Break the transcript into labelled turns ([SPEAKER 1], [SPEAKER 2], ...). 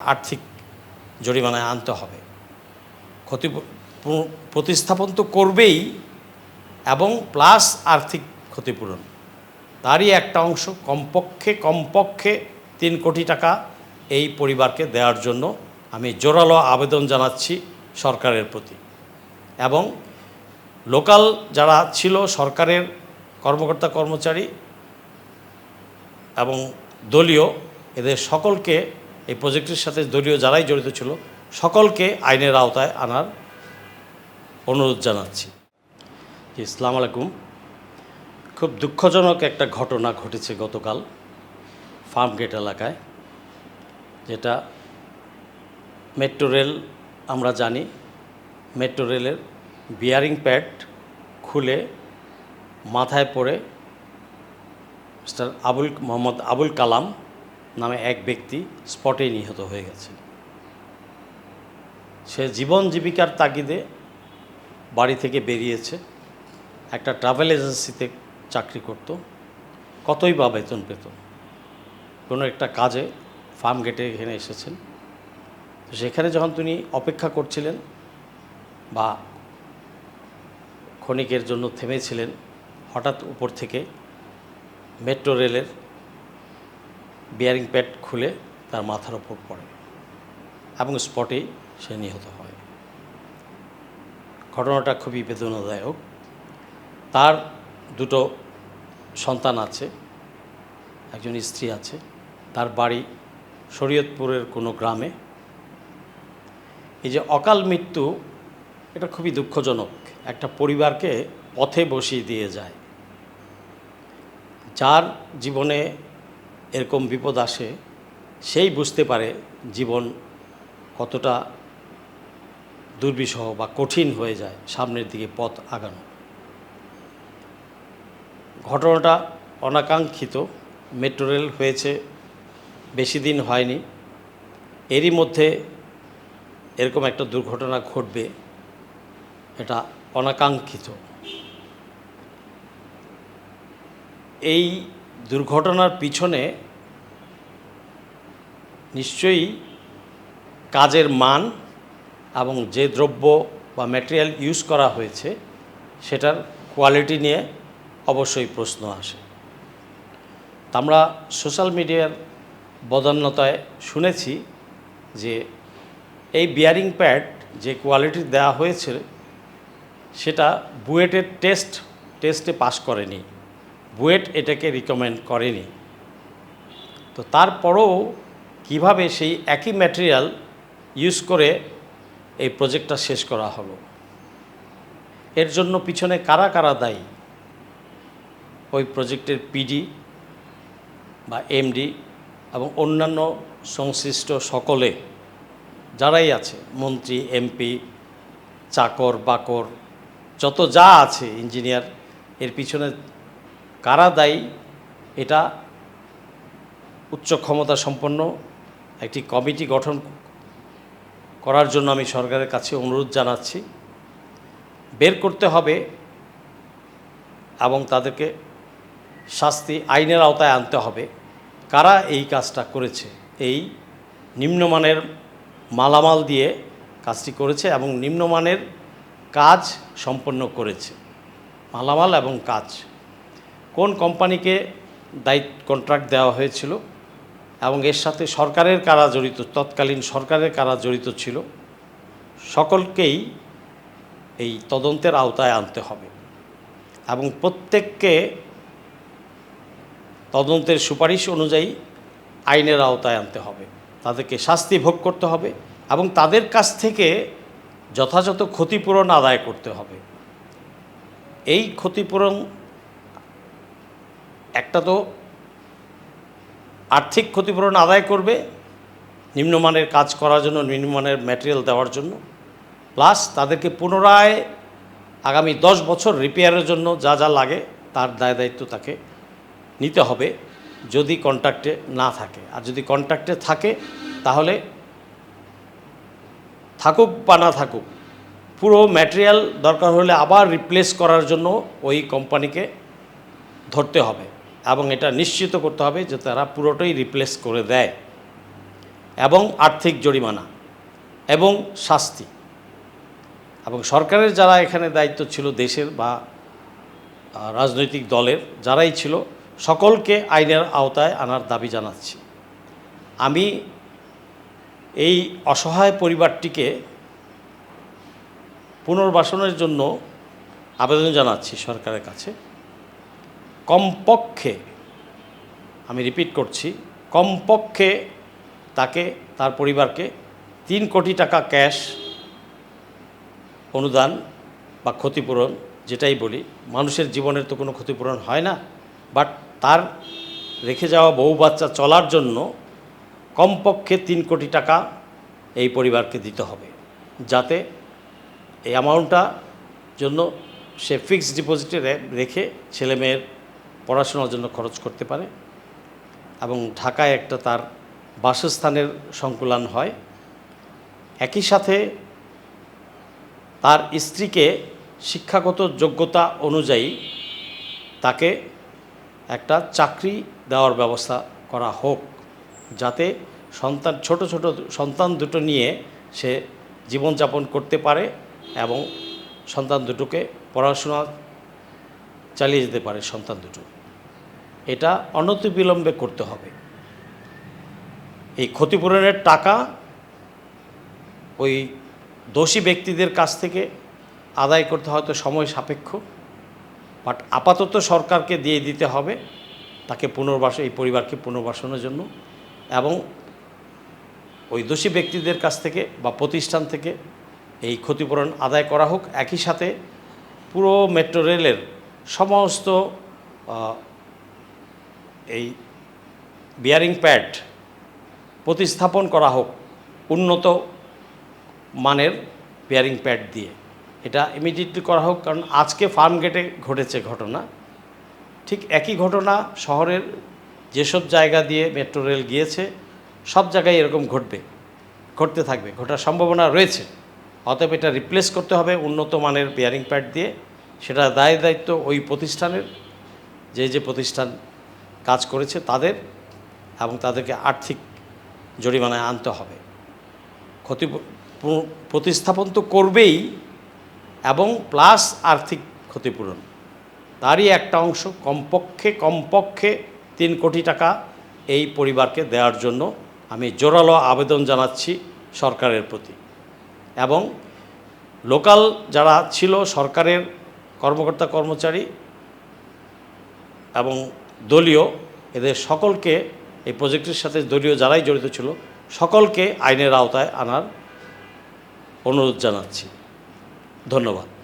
[SPEAKER 1] আর্থিক জরিমানায় আনতে হবে। ক্ষতি প্রতিস্থাপন তো করবেই এবং প্লাস আর্থিক ক্ষতিপূরণ। তারই একটা অংশ কমপক্ষে কমপক্ষে তিন কোটি টাকা এই পরিবারকে দেওয়ার জন্য আমি জোরালো আবেদন জানাচ্ছি সরকারের প্রতি। এবং লোকাল যারা ছিল সরকারের কর্মকর্তা কর্মচারী এবং দলীয়, এদের সকলকে এই প্রজেক্টের সাথে দলীয় যারাই জড়িত ছিল, সকলকে আইনের আওতায় আনার অনুরোধ জানাচ্ছি। ইসলাম আলাইকুম। খুব দুঃখজনক একটা ঘটনা ঘটেছে গতকাল ফার্ম গেট এলাকায়, যেটা মেট্রো রেল, আমরা জানি, মেট্রো রেলের বিয়ারিং প্যাড খুলে মাথায় পড়ে মিস্টার আবুল, মোহাম্মদ আবুল কালাম নামে এক ব্যক্তি স্পটেই নিহত হয়ে গেছে সে জীবন জীবিকার তাগিদে বাড়ি থেকে বেরিয়েছে, একটা ট্রাভেল এজেন্সিতে চাকরি করত, কতই বা বেতন পেত। কোনো একটা কাজে ফার্ম গেটে এখানে এসেছেন। তো সেখানে যখন তিনি অপেক্ষা করছিলেন বা ক্ষণিকের জন্য থেমেছিলেন, হঠাৎ উপর থেকে মেট্রো রেলের বিয়ারিং প্যাড খুলে তার মাথার ওপর পড়ে এবং স্পটেই সে নিহত হয়। ঘটনাটা খুবই বেদনাদায়ক। তার দুটো সন্তান আছে, একজন স্ত্রী আছে, তার বাড়ি শরীয়তপুরের কোনো গ্রামে। এই যে অকাল মৃত্যু, এটা খুবই দুঃখজনক। একটা পরিবারকে পথে বসিয়ে দিয়ে যায়। যার জীবনে এরকম বিপদ আসে, সেই বুঝতে পারে জীবন কতটা দুর্বিষহ বা কঠিন হয়ে যায় সামনের দিকে পথ আগানো। ঘটনাটা অনাকাঙ্ক্ষিত, মেট্রো রেল হয়েছে, বেশি দিন হয়নি। এরই মধ্যে এরকম একটা দুর্ঘটনা ঘটবে, এটা অনাকাঙ্ক্ষিত। এই দুর্ঘটনার পিছনে নিশ্চয়ই কাজের মান এবং যে দ্রব্য বা ম্যাটেরিয়াল ইউজ করা হয়েছে, সেটার কোয়ালিটি নিয়ে অবশ্যই প্রশ্ন আসে। আমরা সোশ্যাল মিডিয়ার বদান্যতায় শুনেছি যে এই বিয়ারিং প্যাড যে কোয়ালিটি দেওয়া হয়েছে, সেটা বুয়েটের টেস্ট টেস্টে পাশ করেনি। বুয়েট এটাকে রিকমেন্ড করেনি। তো তারপরও কীভাবে সেই একই ম্যাটেরিয়াল ইউজ করে এই প্রজেক্টটা শেষ করা হলো? এর জন্য পিছনে কারা কারা দায়ী? ওই প্রজেক্টের পিডি বা এমডি এবং অন্যান্য সংশ্লিষ্ট সকলে যারাই আছে, মন্ত্রী এমপি চাকর, বাকর, যত যা আছে ইঞ্জিনিয়ার এর পিছনে কারা দায়ী? এটা উচ্চ ক্ষমতা সম্পন্ন একটি কমিটি গঠন করার জন্য আমি সরকারের কাছে অনুরোধ জানাচ্ছি। বের করতে হবে এবং তাদেরকে শাস্তি আইনের আওতায় আনতে হবে। কারা এই কাজটা করেছে? এই নিম্নমানের মালামাল দিয়ে কাজটি করেছে এবং নিম্নমানের কাজ সম্পন্ন করেছে। মালামাল এবং কাজ। কোন কোম্পানিকে দায়িত্ব কন্ট্রাক্ট দেওয়া হয়েছিল? এবং এর সাথে সরকারের কারা জড়িত, তৎকালীন সরকারের কারা জড়িত ছিল, সকলকেই এই তদন্তের আওতায় আনতে হবে। এবং প্রত্যেককে তদন্তের সুপারিশ অনুযায়ী আইনের আওতায় আনতে হবে। তাদেরকে শাস্তি ভোগ করতে হবে এবং তাদের কাছ থেকে যথাযথ ক্ষতিপূরণ আদায় করতে হবে। এই ক্ষতিপূরণ একটা তো আর্থিক ক্ষতিপূরণ আদায় করবে, নিম্নমানের কাজ করার জন্য, নিম্নমানের ম্যাটেরিয়াল দেওয়ার জন্য। প্লাস তাদেরকে পুনরায় আগামী দশ বছর রিপেয়ারের জন্য যা যা লাগে তার দায় দায়িত্ব তাকে নিতে হবে, যদি কন্ট্রাক্টে না থাকে। আর যদি কন্ট্রাক্টে থাকে, তাহলে থাকুক বা না থাকুক, পুরো ম্যাটেরিয়াল দরকার হলে আবার রিপ্লেস করার জন্য ওই কোম্পানিকে ধরতে হবে। এবং এটা নিশ্চিত করতে হবে যে তারা পুরোটাই রিপ্লেস করে দেয় এবং আর্থিক জরিমানা এবং শাস্তি। এবং সরকারের যারা এখানে দায়িত্ব ছিল দেশের বা রাজনৈতিক দলের যারাই ছিল, সকলকে আইনের আওতায় আনার দাবি জানাচ্ছি। আমি এই অসহায় পরিবারটিকে পুনর্বাসনের জন্য আবেদন জানাচ্ছি সরকারের কাছে। কমপক্ষে, আমি রিপিট করছি, কমপক্ষে তাকে, তার পরিবারকে তিন কোটি টাকা ক্যাশ অনুদান বা ক্ষতিপূরণ, যেটাই বলি, মানুষের জীবনের তো কোনো ক্ষতিপূরণ হয় না বাট তার রেখে যাওয়া বউ বাচ্চা চলার জন্য কমপক্ষে তিন কোটি টাকা এই পরিবারকে দিতে হবে, যাতে এই অ্যামাউন্টটা জন্য সে ফিক্সড ডিপোজিটে রেখে ছেলে মেয়ের পড়াশোনার জন্য খরচ করতে পারে এবং ঢাকায় একটা তার বাসস্থানের সংকুলান হয়। একই সাথে তার স্ত্রীকে শিক্ষাগত যোগ্যতা অনুযায়ী তাকে একটা চাকরি দেওয়ার ব্যবস্থা করা হোক, যাতে সন্তান, ছোট ছোট সন্তান দুটো নিয়ে সে জীবনযাপন করতে পারে এবং সন্তান দুটোকে পড়াশোনা চালিয়ে যেতে পারে সন্তান দুটো। এটা অনতিবিলম্বে করতে হবে। এই ক্ষতিপূরণের টাকা ওই দোষী ব্যক্তিদের কাছ থেকে আদায় করতে হয়তো সময় সাপেক্ষ বাট আপাতত সরকারকে দিয়ে দিতে হবে তাকে পুনর্বাস, এই পরিবারকে পুনর্বাসনের জন্য এবং ওই দোষী ব্যক্তিদের কাছ থেকে বা প্রতিষ্ঠান থেকে এই ক্ষতিপূরণ আদায় করা হোক। একই সাথে পুরো মেট্রো রেলের সমস্ত এই বিয়ারিং প্যাড প্রতিস্থাপন করা হোক উন্নত মানের বিয়ারিং প্যাড দিয়ে। এটা ইমিডিয়েটলি করা হোক, কারণ আজকে ফার্ম গেটে ঘটেছে ঘটনা। ঠিক একই ঘটনা শহরের যেসব জায়গা দিয়ে মেট্রো রেল গিয়েছে, সব জায়গায় এরকম ঘটবে, ঘটতে থাকবে, ঘটার সম্ভাবনা রয়েছে। অতএব এটা রিপ্লেস করতে হবে উন্নত মানের বিয়ারিং প্যাড দিয়ে। সেটা দায় দায়িত্ব ওই প্রতিষ্ঠানের, যে যে প্রতিষ্ঠান কাজ করেছে তাদের এবং তাদেরকে আর্থিক জরিমানায় আনতে হবে। ক্ষতি প্রতিস্থাপন তো করবেই এবং প্লাস আর্থিক ক্ষতিপূরণ। তারই একটা অংশ কমপক্ষে কমপক্ষে তিন কোটি টাকা এই পরিবারকে দেওয়ার জন্য আমি জোরালো আবেদন জানাচ্ছি সরকারের প্রতি। এবং লোকাল যারা ছিল সরকারের কর্মকর্তা কর্মচারী এবং দলীয় এদের সকলকে এই প্রজেক্টের সাথে দলীয় যারাই জড়িত ছিল, সকলকে আইনের আওতায় আনার অনুরোধ জানাচ্ছি। ধন্যবাদ।